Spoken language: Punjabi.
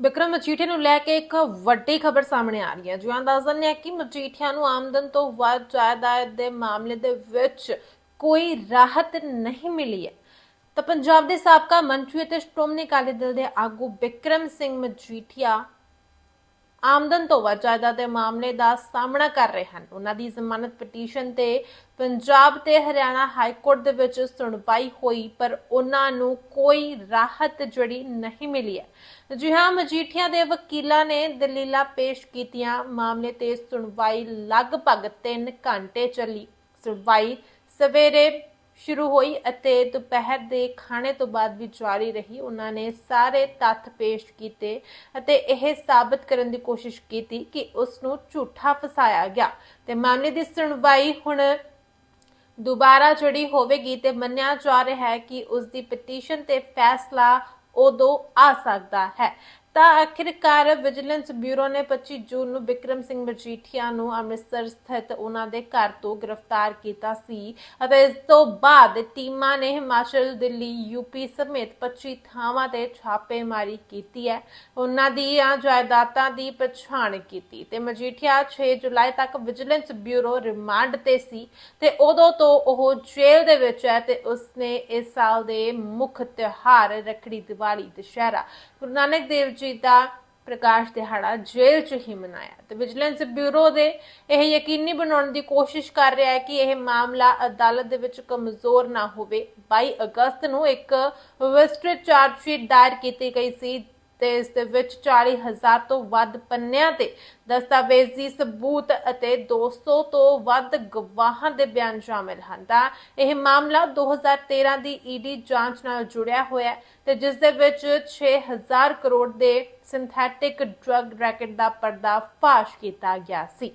ਵਿਕਰਮ ਮਜੀਠੀਆ ਨੂੰ ਲੈ ਕੇ ਇੱਕ ਵੱਡੀ ਖਬਰ ਸਾਹਮਣੇ ਆ ਰਹੀ ਹੈ। ਜੋ ਦੱਸ ਦਿੰਦੇ ਆ ਕਿ ਮਜੀਠੀਆ ਨੂੰ ਆਮਦਨ ਤੋਂ ਵੱਧ ਜਾਇਦਾਦ ਦੇ ਮਾਮਲੇ ਦੇ ਵਿੱਚ ਕੋਈ ਰਾਹਤ ਨਹੀਂ ਮਿਲੀ ਹੈ। ਤਾਂ ਪੰਜਾਬ ਦੇ ਸਾਬਕਾ ਮੰਤਰੀ ਅਤੇ ਸ਼੍ਰੋਮਣੀ ਅਕਾਲੀ ਦਲ ਦੇ ਆਗੂ ਵਿਕਰਮ ਸਿੰਘ ਮਜੀਠੀਆ ਆਮਦਨ ਤੋਂ ਵੱਧ ਜਾਇਦਾਦ ਦੇ ਮਾਮਲੇ ਦਾ ਸਾਹਮਣਾ ਕਰ ਰਹੇ ਹਨ। ਉਹਨਾਂ ਦੀ ਜ਼ਮਾਨਤ ਪਟੀਸ਼ਨ ਤੇ ਪੰਜਾਬ ਤੇ ਹਰਿਆਣਾ ਹਾਈ ਕੋਰਟ ਦੇ ਵਿੱਚ ਸੁਣਵਾਈ ਹੋਈ, ਪਰ ਉਹਨਾਂ ਨੂੰ ਕੋਈ ਰਾਹਤ ਜਿਹੜੀ ਨਹੀਂ ਮਿਲੀ ਹੈ। ਜੀ ਹਾਂ, ਮਜੀਠੀਆ ਦੇ ਵਕੀਲਾਂ ਨੇ ਦਲੀਲਾਂ ਪੇਸ਼ ਕੀਤੀਆਂ। ਮਾਮਲੇ ਤੇ ਸੁਣਵਾਈ ਲਗਭਗ 3 ਘੰਟੇ ਚੱਲੀ। ਸੁਣਵਾਈ ਸਵੇਰੇ ਸ਼ੁਰੂ ਹੋਈ ਅਤੇ ਦੁਪਹਿਰ ਦੇ ਖਾਣੇ ਤੋਂ ਬਾਅਦ ਵੀ ਜਾਰੀ ਰਹੀ। ਉਹਨਾਂ ਨੇ ਸਾਰੇ ਤੱਥ ਪੇਸ਼ ਕੀਤੇ ਅਤੇ ਇਹ ਸਾਬਤ ਕਰਨ ਦੀ ਕੋਸ਼ਿਸ਼ ਕੀਤੀ ਕਿ ਉਸ ਨੂੰ ਝੂਠਾ ਫਸਾਇਆ ਗਿਆ ਤੇ ਮਾਮਲੇ ਦੀ ਸੁਣਵਾਈ ਹੁਣ ਦੁਬਾਰਾ ਜਿਹੜੀ ਹੋਵੇਗੀ ਤੇ ਮੰਨਿਆ ਜਾ ਰਿਹਾ ਹੈ ਕਿ ਉਸ ਦੀ ਪਟੀਸ਼ਨ ਤੇ ਫੈਸਲਾ ਉਦੋਂ ਆ ਸਕਦਾ ਹੈ। ਤਾਂ ਆਖਿਰਕਾਰ ਵਿਜੀਲੈਂਸ ਬਿਊਰੋ ਨੇ 25 ਜੂਨ ਨੂੰ ਵਿਕਰਮ ਸਿੰਘ ਮਜੀਠੀਆ ਨੂੰ ਅੰਮ੍ਰਿਤਸਰ ਸਥਿਤ ਉਹਨਾਂ ਦੇ ਘਰ ਤੋਂ ਗ੍ਰਿਫਤਾਰ ਕੀਤਾ ਸੀ ਅਤੇ ਇਸ ਤੋਂ ਬਾਅਦ ਟੀਮਾਂ ਨੇ ਹਿਮਾਚਲ, ਦਿੱਲੀ, ਯੂਪੀ ਸਮੇਤ 25 ਥਾਵਾਂ ਤੇ ਛਾਪੇਮਾਰੀ ਕੀਤੀ ਹੈ। ਉਹਨਾਂ ਦੀਆਂ ਜਾਇਦਾਦਾਂ ਦੀ ਪਛਾਣ ਕੀਤੀ ਤੇ ਮਜੀਠੀਆ 6 ਜੁਲਾਈ ਤੱਕ ਵਿਜੀਲੈਂਸ ਬਿਊਰੋ ਰਿਮਾਂਡ ਤੇ ਸੀ ਤੇ ਉਦੋਂ ਤੋਂ ਉਹ ਜੇਲ੍ਹ ਦੇ ਵਿੱਚ ਹੈ ਤੇ ਉਸਨੇ ਇਸ ਸਾਲ ਦੇ ਮੁੱਖ ਤਿਉਹਾਰ ਰੱਖੜੀ ਦੀਵਾਲੀ ਦੁਸ਼ਹਿਰਾ। ਗੁਰੂ ਨਾਨਕ ਦੇਵ ਜੀ ਦਾ ਪ੍ਰਕਾਸ਼ ਦਿਹਾੜਾ ਜੇਲ੍ਹ 'ਚ ਹੀ ਮਨਾਇਆ। ਤੇ ਵਿਜੀਲੈਂਸ ਬਿਊਰੋ ਦੇ ਇਹ ਯਕੀਨੀ ਬਣਾਉਣ ਦੀ ਕੋਸ਼ਿਸ਼ ਕਰ ਰਿਹਾ ਹੈ ਕਿ ਇਹ ਮਾਮਲਾ ਅਦਾਲਤ ਦੇ ਵਿੱਚ ਕਮਜ਼ੋਰ ਨਾ ਹੋਵੇ। 22 ਅਗਸਤ ਨੂੰ ਇੱਕ ਵਿਸਟ੍ਰਿਟ ਚਾਰਜ ਸ਼ੀਟ ਦਾਇਰ ਕੀਤੀ ਗਈ ਸੀ ਤੇ ਇਸ ਦੇ ਵਿੱਚ 40000 ਤੋਂ ਵੱਧ ਪੰਨਿਆਂ ਤੇ ਦਸਤਾਵੇਜ਼ੀ ਸਬੂਤ ਅਤੇ 200 ਤੋਂ ਵੱਧ ਗਵਾਹਾਂ ਦੇ ਬਿਆਨ ਸ਼ਾਮਿਲ ਹਨ। ਤਾਂ ਇਹ ਮਾਮਲਾ 2013 ਦੀ ਈਡੀ ਜਾਂਚ ਨਾਲ ਜੁੜਿਆ ਹੋਇਆ ਤੇ ਜਿਸ ਦੇ ਵਿੱਚ 6000 ਕਰੋੜ ਦੇ ਸਿੰਥੈਟਿਕ ਡਰੱਗ ਰੈਕਟ ਦਾ ਪਰਦਾਫਾਸ਼ ਕੀਤਾ ਗਿਆ ਸੀ।